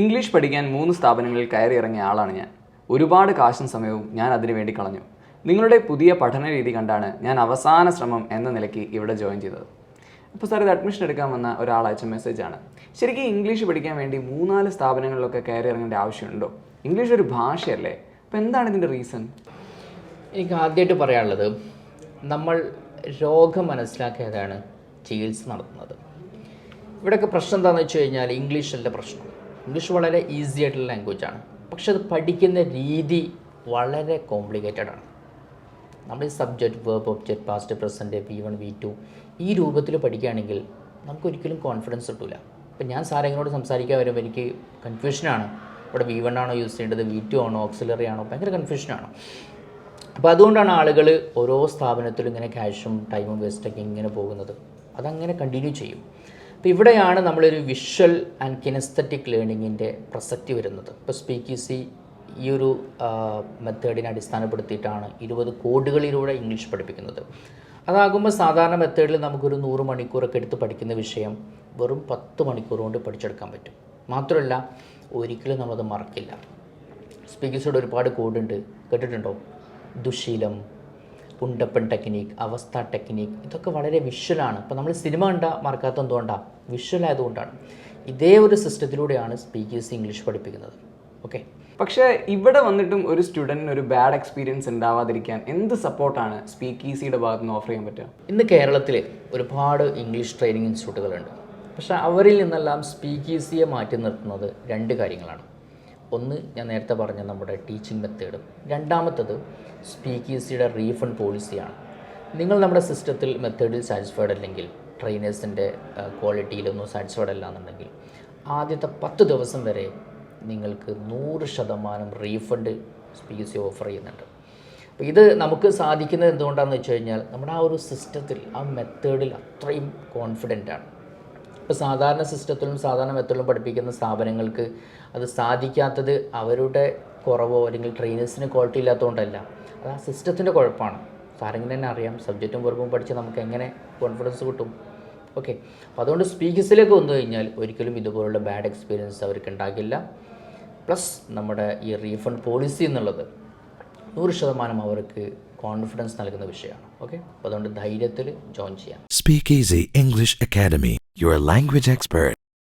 English പഠിക്കാൻ മൂന്ന് സ്ഥാപനങ്ങളിൽ കയറി ഇറങ്ങിയ ആളാണ് ഞാൻ. ഒരുപാട് കാശും സമയവും ഞാൻ അതിനു വേണ്ടി കളഞ്ഞു. നിങ്ങളുടെ പുതിയ പഠന രീതി കണ്ടാണ് ഞാൻ അവസാന ശ്രമം എന്ന നിലയ്ക്ക് ഇവിടെ ജോയിൻ ചെയ്തത്. അപ്പോൾ സാർ ഇത് അഡ്മിഷൻ എടുക്കാൻ വന്ന ഒരാൾ അയച്ച മെസ്സേജാണ് ശരിക്കും ഇംഗ്ലീഷ് പഠിക്കാൻ വേണ്ടി മൂന്നാൽ സ്ഥാപനങ്ങളിലൊക്കെ കയറി ഇറങ്ങേണ്ട ആവശ്യമുണ്ടോ? ഇംഗ്ലീഷ് ഒരു ഭാഷയല്ലേ? അപ്പോൾ എന്താണ് ഇതിന്റെ റീസൺ എനിക്ക് ആദ്യമായിട്ട് പറയാനുള്ളത് നമ്മൾ രോഗം മനസ്സിലാക്കിയതാണ് ചികിത്സ നടത്തുന്നത്. ഇവിടെയൊക്കെ പ്രശ്നം എന്താണെന്ന് വെച്ച് കഴിഞ്ഞാൽ ഇംഗ്ലീഷല്ല പ്രശ്നം. ഇംഗ്ലീഷ് വളരെ ഈസി ആയിട്ടുള്ള ലാംഗ്വേജ് ആണ്. പക്ഷെ അത് പഠിക്കുന്ന രീതി വളരെ കോംപ്ലിക്കേറ്റഡ് ആണ്. നമ്മൾ ഈ subject verb object past present V one V two ഈ രൂപത്തിൽ പഠിക്കുകയാണെങ്കിൽ നമുക്കൊരിക്കലും കോൺഫിഡൻസ് കിട്ടില്ല ഇപ്പം ഞാൻ സാരങ്ങളോട് സംസാരിക്കാൻ വരുമ്പോൾ എനിക്ക് കൺഫ്യൂഷനാണ് ഇവിടെ വി വൺ ആണോ യൂസ് ചെയ്യേണ്ടത്? വി ടു ആണോ? ഓക്സിലറി ആണോ? ഭയങ്കര കൺഫ്യൂഷനാണ് അപ്പോൾ അതുകൊണ്ടാണ് ആളുകൾ ഓരോ സ്ഥാപനത്തിലും ഇങ്ങനെ ക്യാഷും ടൈമും വേസ്റ്റൊക്കെ ഇങ്ങനെ പോകുന്നത്. അതങ്ങനെ കണ്ടിന്യൂ ചെയ്യും. അപ്പോൾ ഇവിടെയാണ് നമ്മളൊരു വിഷ്വൽ ആൻഡ് കിനസ്തറ്റിക് ലേണിങ്ങിന്റെ പ്രസക്തി വരുന്നത്. ഇപ്പോൾ സ്പീക്ക് സി ഈ ഒരു മെത്തേഡിനെ അടിസ്ഥാനപ്പെടുത്തിയിട്ടാണ് ഇരുപത് കോഡുകളിലൂടെ ഇംഗ്ലീഷ് പഠിപ്പിക്കുന്നത്. അതാകുമ്പോൾ സാധാരണ മെത്തേഡിൽ നമുക്കൊരു നൂറ് മണിക്കൂറൊക്കെ എടുത്ത് പഠിക്കുന്ന വിഷയം വെറും പത്ത് മണിക്കൂർ കൊണ്ട് പഠിച്ചെടുക്കാൻ പറ്റും. മാത്രമല്ല ഒരിക്കലും നമ്മളത് മറക്കില്ല. സ്പീക്കേഴ്സോട് ഒരുപാട് കോഡുണ്ട്. കേട്ടിട്ടുണ്ടോ? ദുശീലം ഉണ്ടപ്പൻ ടെക്നീക്ക് അവസ്ഥ ടെക്നീക്ക് ഇതൊക്കെ വളരെ വിഷ്വലാണ് ഇപ്പോൾ നമ്മൾ സിനിമ കണ്ട മറക്കാത്ത എന്തുകൊണ്ടാണ് വിഷ്വൽ ആയതുകൊണ്ടാണ്. ഇതേ ഒരു സിസ്റ്റത്തിലൂടെയാണ് സ്പീക്കേഴ്സ് ഇംഗ്ലീഷ് പഠിപ്പിക്കുന്നത്. ഓക്കെ പക്ഷേ ഇവിടെ വന്നിട്ടും ഒരു സ്റ്റുഡന്റിന് ഒരു ബാഡ് എക്സ്പീരിയൻസ് ഉണ്ടാവാതിരിക്കാൻ എന്ത് സപ്പോർട്ടാണ് സ്പീക്ക് ഈസിയുടെ ഭാഗത്ത് നിന്ന് ഓഫർ ചെയ്യാൻ പറ്റുക? ഇന്ന് കേരളത്തിൽ ഒരുപാട് ഇംഗ്ലീഷ് ട്രെയിനിങ് ഇൻസ്റ്റിറ്റ്യൂട്ടുകളുണ്ട് പക്ഷേ അവരിൽ നിന്നെല്ലാം സ്പീക്കീസിയെ മാറ്റി നിർത്തുന്നത് രണ്ട് കാര്യങ്ങളാണ്. ഒന്ന് ഞാൻ നേരത്തെ പറഞ്ഞ നമ്മുടെ ടീച്ചിങ് മെത്തേഡും രണ്ടാമത്തത് സ്പീക്കേഴ്സിയുടെ റീഫണ്ട് പോളിസിയാണ് നിങ്ങൾ നമ്മുടെ സിസ്റ്റത്തിൽ മെത്തേഡിൽ സാറ്റിസ്ഫൈഡ് അല്ലെങ്കിൽ ട്രെയിനേഴ്സിന്റെ ക്വാളിറ്റിയിലൊന്നും സാറ്റിസ്ഫൈഡ് അല്ല എന്നുണ്ടെങ്കിൽ ആദ്യത്തെ പത്ത് ദിവസം വരെ നിങ്ങൾക്ക് നൂറ് ശതമാനം റീഫണ്ട് സ്പീക്കീസി ഓഫർ ചെയ്യുന്നുണ്ട്. അപ്പോൾ ഇത് നമുക്ക് സാധിക്കുന്നത് എന്തുകൊണ്ടാണെന്ന് വെച്ച് കഴിഞ്ഞാൽ നമ്മുടെ ആ ഒരു സിസ്റ്റത്തിൽ ആ മെത്തേഡിൽ അത്രയും കോൺഫിഡന്റ് ആണ്. ഇപ്പോൾ സാധാരണ സിസ്റ്റത്തിലും സാധാരണ മെത്തേഡിലും പഠിപ്പിക്കുന്ന സ്ഥാപനങ്ങൾക്ക് അത് സാധിക്കാത്തത് അവരുടെ കുറവോ അല്ലെങ്കിൽ ട്രെയിനേഴ്സിന് ക്വാളിറ്റി ഇല്ലാത്തതുകൊണ്ടല്ല. അത് ആ സിസ്റ്റത്തിന്റെ കുഴപ്പമാണ്. സാറിങ്ങനെ തന്നെ അറിയാം. സബ്ജക്റ്റും വെറുപ്പും പഠിച്ച് നമുക്ക് എങ്ങനെ കോൺഫിഡൻസ് കിട്ടും. ഓക്കെ അപ്പോൾ അതുകൊണ്ട് സ്പീക്കേഴ്സിലേക്ക് വന്നു കഴിഞ്ഞാൽ ഒരിക്കലും ഇതുപോലുള്ള ബാഡ് എക്സ്പീരിയൻസ് അവർക്ക് ഉണ്ടാകില്ല. പ്ലസ് നമ്മുടെ ഈ റീഫണ്ട് പോളിസി എന്നുള്ളത് നൂറ് ശതമാനം അവർക്ക് കോൺഫിഡൻസ് നൽകുന്ന വിഷയമാണ്. ഓക്കെ അപ്പോൾ അതുകൊണ്ട് ധൈര്യത്തിൽ ജോയിൻ ചെയ്യാം. Speakers English academy your language expert.